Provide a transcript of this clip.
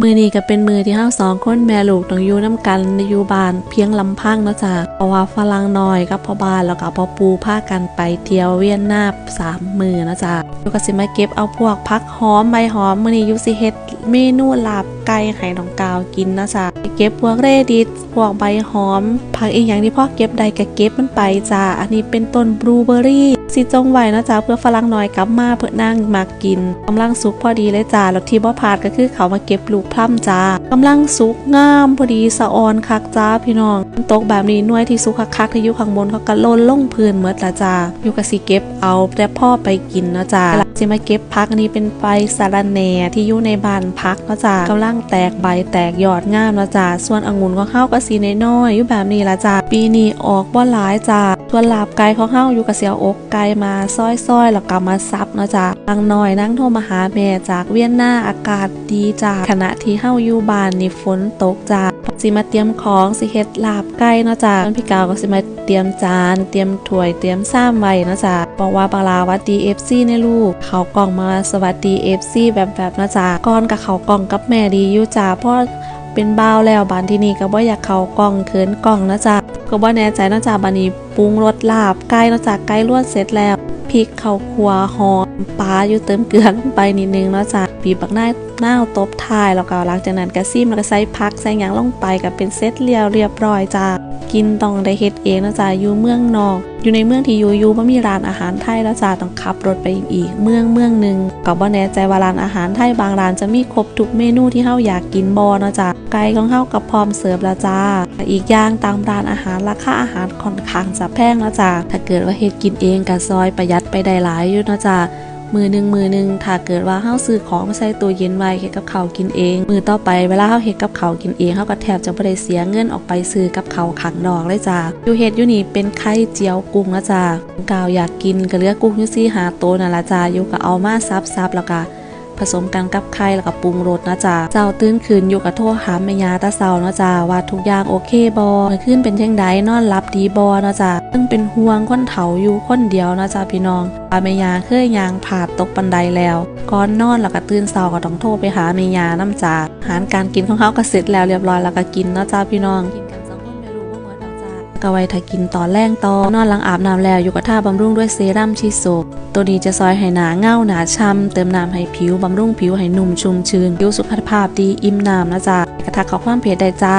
มือนี้ก็เป็นมือที่เฮาสองคนแม่ลูกต้องอยู่น้ำกันในยูบานเพียงลำพังนะจ้ะเพราะว่าฝรั่งน้อยกับพ่อบ้านแล้วก็พ่อปูพากันไปเที่ยวเวียนนาบสามมือนะจ้ะอยู่ก็สิมาเก็บเอาพวกผักหอมใบหอมมือนี้ยูสิเฮ็ดเมนูลาบไก่ให้น้องกาวกินนะจ้ะเก็บพวกเรดิสพวกใบหอมผักอีกอย่างที่พ่อเก็บได้ก็เก็บมันไปจ้ะอันนี้เป็นต้นบลูเบอร์ สิจงไว้นะจ้ะเพื่อฝรั่งน้อยกลับมาเพื่อนั่งมากินกำลังสุกพอดีเลยจ้าแล้วที่บ่พาดก็คือเขามาเก็บลูกพร่ำจ้ากำลังสุกงามพอดีสะออนคักจ้าพี่น้องตกแบบนี้น่วยที่สุกคักๆที่อยู่ข้างบนเขาก็หล่นลงพื้นเมื่อละจ้าอยู่กับสิเก็บเอาแต่พ่อไปกินนะจ้า แล้วสิมาเก็บพักอันนี้เป็นใบสะรแหน่ที่อยู่ในบ้านพักเนาะจ้ากำลังแตกใบแตกยอดงามเนาะจ้าส่วนองุ่นของเฮาก็สีน้อยๆอยู่แบบนี้ละจ้าปีนี้ออกบ่หลายจ้าส่วนลาบไก่ของเฮาอยู่กับเสียวอกไก่มาซอยๆแล้วก็มาซับเนาะจ้านางน้อยนั่งโทรมาหาแม่จากเวียนหน้าอากาศดีจ้าขณะที่เฮาอยู่บ้านนี่ฝนตกจ้าสิมาเตรียมของสิเฮ็ดลาบไก่เนาะจ้าพี่กาวก็สิมาเตรียมจาน เตรียมถ้วยเตรียมซ้ำไว้เนาะจ้าบอกว่าบางลาวัดดี FC ในลูก เขากล่องมาสวัสดี FC แบบแบบๆนะจ้าก่อนกับเขากล่องกับแม่ดีอยู่จ้าเพราะเป็นบ้าวแล้วบานที่นี่ก็บ่อยากเขากล่องเขินกล่องนะจ้าก็บ่แน่ใจนะจ้าบานนี้ปรุงรสลาบไก่เนะจ้าไก่ลวกเสร็จแล้วพริกข้าวคั่วหอมปลาอยู่เติมเกลือลงไปนิดนึงนะจ้ะบีบบักหน้าหน้าตบท้ายแล้วก็หลังจากนั้นก็ซิมแล้วก็ใส่ผักใส่หยังลงไปก็เป็นเซตเรียวเรียบร้อยจ้ะ กินต้องได้เฮ็ดเองนะจ๊ะอยู่เมืองนอก อยู่ในเมืองที่อยู่อยู่บ่มีร้านอาหารไทยแล้วจ้ะต้องขับรถไปอีก เมืองเมืองหนึงก็บ่แน่ใจว่าร้านอาหารไทยบางร้านจะมีครบทุกเมนูที่เฮาอยากกินบ่เนาะจ้ะไก่ของเฮาก็พร้อมเสิร์ฟแล้วจ้า อีกอย่างตามร้านอาหารราคาอาหารค่อนข้างจะแพงแล้วจ้ะถ้าเกิดว่าเฮ็ดกินเองก็ซอยประหยัดไปได้หลายอยู่นะจ้ะ มือหนึ่งมือหนึ่งถ้าเกิดว่าเฮาซื้อของมาใส่ตัวเย็นไว้เฮ็ดกับเขากินเอง มือต่อไปเวลาเฮาเฮ็ดกับเขากินเองเฮาก็แทบจะบ่ได้เสียเงินออกไปซื้อกับเขาขังดอกเลยจ้าอยู่เฮ็ดอยู่นี่เป็นไข่เจียวกุ้งนะจ้ากาวอยากกินก็เลือกกุ้งอยู่ซี่หาโตนั่นละจ้าอยู่ก็เอามาซับๆแล้วก็ ผสมกันกับไข่แล้วก็ปรุงรสนะจ๊ะเจ้าตื่นคืนอยู่กับโทรหาแม่ยาตาเซาเนาะจ้าว่าทุกอย่างโอเคบอเมื่อคืนเป็นจังไดนอนหลับดีบอเนาะจ้าซึ่งเป็นห่วงคนเฒ่าอยู่คนเดียวนะจ้าพี่น้องว่าแม่ยาเคยยางผ่าดตกบันไดแล้วก่อนนอนแล้วก็ตื่นเช้าก็ต้องโทรไปหาแม่ยาน้ำจ้าอาหารการกินของเขาก็เสร็จแล้วเรียบร้อยแล้วก็กินเนาะจ้าพี่น้อง ก็ไว้ถ้ากินตอนแรงตอนอนหลังอาบน้ำแล้วอยู่กับท่าบำรุงด้วยเซรั่มชีโซบตัวนี้จะซอยให้หนาเงาหนาช้ำเติมน้ำให้ผิวบำรุงผิวให้นุ่มชุ่มชื้นผิวสุขภาพดีอิ่มน้ำนะจ๊ะกระทักขอความเพจได้จ้า